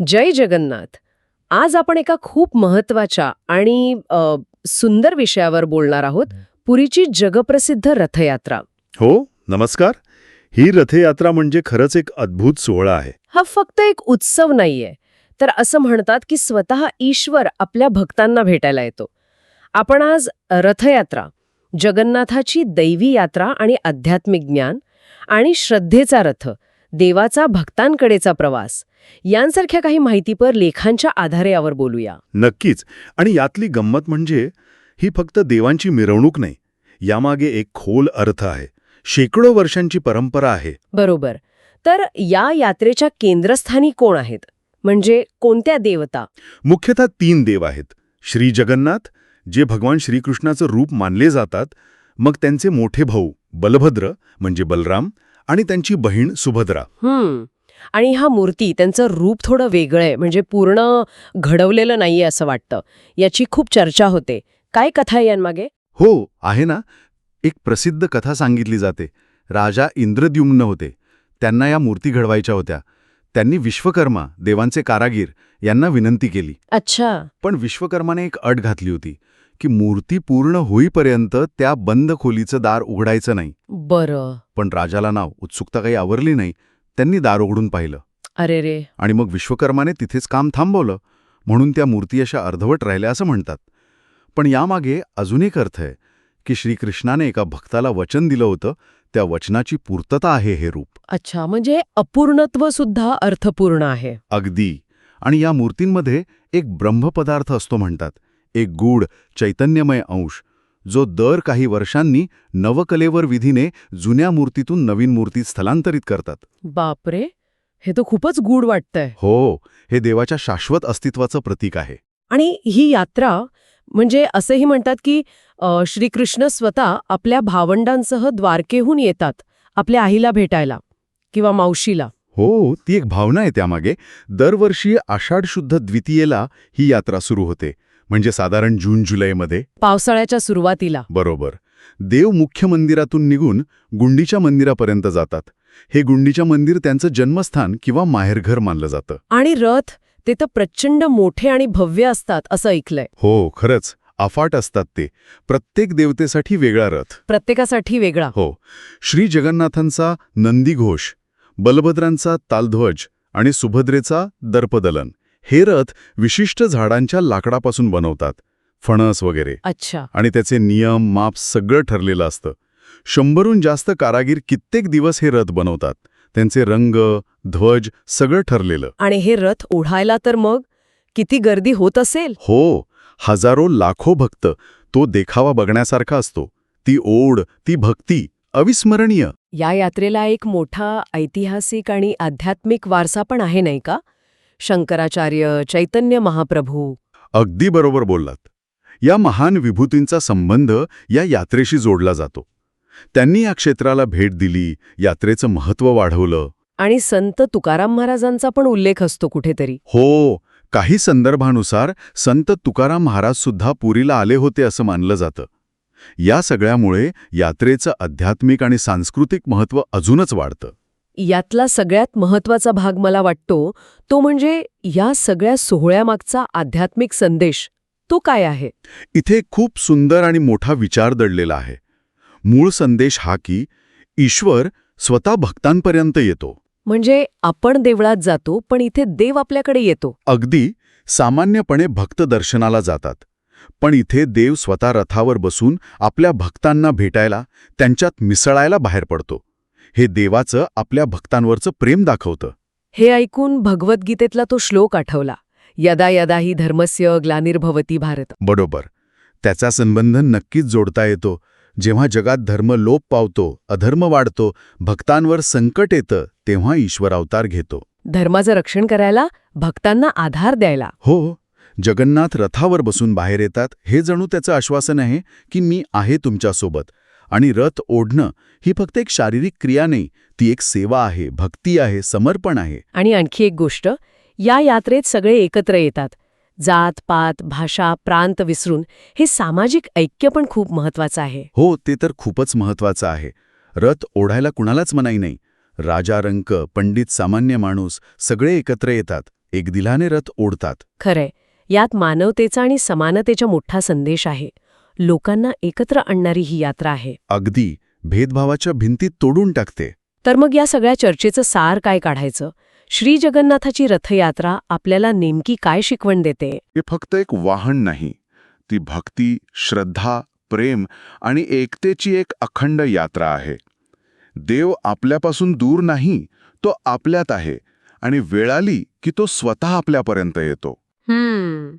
जय जगन्नाथ. आज आपण एका खूप महत्त्वाच्या आणि सुंदर विषयावर बोलणार आहोत पुरीची जगप्रसिद्ध रथयात्रा. हो नमस्कार. ही रथयात्रा म्हणजे खरंच एक अद्भुत सोहळा आहे. हा फक्त एक उत्सव नाहीये तर असं म्हणतात की स्वतः ईश्वर आपल्या भक्तांना भेटायला येतो. आपण आज रथयात्रा जगन्नाथाची दैवी यात्रा आणि आध्यात्मिक ज्ञान आणि श्रद्धेचा रथ देवाचा भक्तांकडेचा प्रवास यांसारख्या काही माहितीपर लेखांच्या आधारे यावर बोलूया. नक्कीच. आणि यातली गंमत म्हणजे ही फक्त देवांची मिरवणूक नाही यामागे एक खोल अर्थ आहे. शेकडो वर्षांची परंपरा आहे. बरोबर. तर या यात्रेच्या केंद्रस्थानी कोण आहेत? म्हणजे कोणत्या देवता? मुख्यतः तीन देव आहेत. श्री जगन्नाथ जे भगवान श्रीकृष्णाचं रूप मानले जातात मग त्यांचे मोठे भाऊ बलभद्र म्हणजे बलराम आणि त्यांची बहीण सुभद्रा. हम्म. आणि हा मूर्ती त्यांचं रूप थोडं वेगळं आहे म्हणजे पूर्ण घडवलेलं नाहीये असं वाटतं. याची खूप चर्चा होते. काय कथा आहे यांमागे? हो आहे ना. एक प्रसिद्ध कथा सांगितली जाते. राजा इंद्रद्युम्न होते. त्यांना या मूर्ती घडवायच्या होत्या. त्यांनी विश्वकर्मा देवांचे कारागीर यांना विनंती केली. अच्छा. पण विश्वकर्माने एक अट घातली होती की मूर्ती पूर्ण होईपर्यंत त्या बंद खोलीचं दार उघडायचं नाही. बरं. पण राजाला नाव उत्सुकता काही आवरली नाही. त्यांनी दार उघडून पाहिलं. अरे रे. आणि मग विश्वकर्माने तिथेच काम थांबवलं. म्हणून त्या मूर्ती अशा अर्धवट राहिल्या असं म्हणतात. पण यामागे अजून एक अर्थ आहे की श्रीकृष्णाने एका भक्ताला वचन दिलं होतं. त्या वचनाची पूर्तता आहे हे रूप. अच्छा म्हणजे अपूर्णत्व सुद्धा अर्थपूर्ण आहे. अगदी. आणि या मूर्तींमध्ये एक ब्रह्मपदार्थ असतो म्हणतात. एक गूढ चैतन्यमय अंश. जो दर काही वर्षांनी नवकलेवर विधीने जुन्या मूर्तीतून नवीन मूर्तीत स्थलांतरित करतात. बापरे! हे तर खूपच गूढ वाटतंय. हो हे देवाच्या शाश्वत अस्तित्वाचं प्रतीक आहे. आणि ही यात्रा म्हणजे असंही म्हणतात की अ, श्रीकृष्ण स्वतः आपल्या भावंडांसह द्वारकेहून येतात आपल्या आईला भेटायला किंवा मावशीला. हो ती एक भावना आहे त्यामागे. दरवर्षी आषाढ शुद्ध द्वितीयेला ही यात्रा सुरू होते. म्हणजे साधारण जून जुलैमध्ये? पावसाळ्याच्या सुरुवातीला. बरोबर. देव मुख्य मंदिरातून निघून गुंडीच्या मंदिरापर्यंत जातात. हे गुंडीच्या मंदिर त्यांचं जन्मस्थान किंवा माहेरघर मानलं जातं. आणि रथ ते तर प्रचंड मोठे आणि भव्य असतात असं ऐकलंय. हो खरंच. अफाट असतात ते. प्रत्येक देवतेसाठी वेगळा रथ. प्रत्येकासाठी वेगळा. हो. श्री जगन्नाथांचा नंदीघोष बलभद्रांचा तालध्वज आणि सुभद्रेचा दर्पदलन. हे रथ विशिष्ट झाडांच्या लाकडापासून बनवतात फणस वगैरे. अच्छा. आणि त्याचे नियम माप सगळं ठरलेलं असतं. शंभरहून जास्त कारागीर कित्येक दिवस हे रथ बनवतात. त्यांचे रंग ध्वज सगळं ठरलेलं. आणि हे रथ ओढायला तर मग किती गर्दी होत असेल? हो हजारो लाखो भक्त तो देखावा बघण्यासारखा असतो. ती ओढ ती भक्ती अविस्मरणीय. या यात्रेला एक मोठा ऐतिहासिक आणि आध्यात्मिक वारसा पण आहे नाही का? शंकराचार्य चैतन्य महाप्रभू. अगदी बरोबर बोललात. या महान विभूतींचा संबंध या यात्रेशी जोडला जातो. त्यांनी या क्षेत्राला भेट दिली यात्रेचं महत्त्व वाढवलं. आणि संत तुकाराम महाराजांचा पण उल्लेख असतो कुठेतरी. हो काही संदर्भानुसार संत तुकाराम महाराज सुद्धा पुरीला आले होते असं मानलं जातं. या सगळ्यामुळे यात्रेचं आध्यात्मिक आणि सांस्कृतिक महत्त्व अजूनच वाढतं. यातला सगळ्यात महत्त्वाचा भाग मला वाटतो तो म्हणजे या सगळ्या सोहळ्यामागचा आध्यात्मिक संदेश. तो काय आहे? इथे खूप सुंदर आणि मोठा विचार दडलेला आहे. मूळ संदेश हा की ईश्वर स्वतः भक्तांपर्यंत येतो. म्हणजे आपण देवळात जातो पण इथे देव आपल्याकडे येतो. अगदी सामान्यपणे भक्त दर्शनाला जातात. पण इथे देव स्वतः रथावर बसून आपल्या भक्तांना भेटायला त्यांच्यात मिसळायला बाहेर पडतो. हे देवाचं आपल्या भक्तांवरचं प्रेम दाखवतं. हे ऐकून भगवद्गीतेतला तो श्लोक आठवला. यदा यदा ही धर्मस्य ग्लानिर्भवती भारत. बरोबर. त्याचा संबंध नक्कीच जोडता येतो. जेव्हा जगात धर्म लोप पावतो अधर्म वाढतो भक्तांवर संकट येतं तेव्हा ईश्वर अवतार घेतो. धर्माचं रक्षण करायला भक्तांना आधार द्यायला. हो जगन्नाथ रथावर बसून बाहेर येतात हे जणू त्याचं आश्वासन आहे की मी आहे तुमच्यासोबत. आणि रथ ओढणं ही फक्त एक शारीरिक क्रिया नाही ती एक सेवा आहे भक्ती आहे समर्पण आहे. आणि आणखी एक गोष्ट या यात्रेत सगळे एकत्र येतात. जात पात भाषा प्रांत विसरून हे सामाजिक ऐक्य पण खूप महत्वाचं आहे. हो ते तर खूपच महत्वाचं आहे. रथ ओढायला कुणालाच मनाई नाही. राजा रंक पंडित सामान्य माणूस सगळे एकत्र येतात. एकदिलाने रथ ओढतात. खरंय. यात मानवतेचा आणि समानतेचा मोठा संदेश आहे. लोकांना एकत्र आणणारी ही यात्रा आहे. अगदी भेदभावाच्या भिंती तोडून टाकते. तर मग या सगळ्या चर्चेचं सार काय काढायचं? श्री जगन्नाथाची रथयात्रा आपल्याला नेमकी काय शिकवण देते? हे फक्त एक वाहन नाही ती भक्ती श्रद्धा प्रेम आणि एकतेची एक अखंड यात्रा आहे. देव आपल्यापासून दूर नाही तो आपल्यात आहे आणि वेळ आली की तो स्वतः आपल्यापर्यंत येतो. हम्म.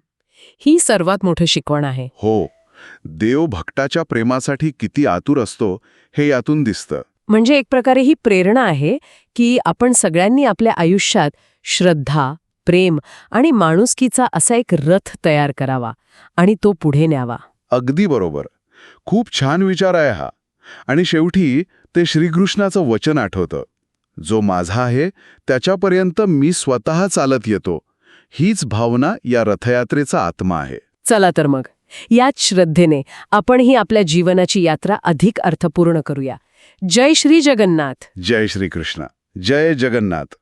ही सर्वात मोठी शिकवण आहे. हो. देव भक्ताच्या प्रेमासाठी किती आतुर असतो हे यातून दिसतं. म्हणजे एक प्रकारे ही प्रेरणा आहे की आपण सगळ्यांनी आपल्या आयुष्यात श्रद्धा प्रेम आणि माणुसकीचा असा एक रथ तयार करावा आणि तो पुढे न्यावा. अगदी बरोबर. खूप छान विचार आहे हा. आणि शेवटी ते श्रीकृष्णाचं वचन आठवतं. जो माझा आहे त्याच्यापर्यंत मी स्वतः चालत येतो. हीच भावना या रथयात्रेचा आत्मा आहे. चला तर मग. याच श्रद्धेने आपणही आपल्या जीवनाची यात्रा अधिक अर्थपूर्ण करूया. जय श्री जगन्नाथ. जय श्रीकृष्ण जय जगन्नाथ.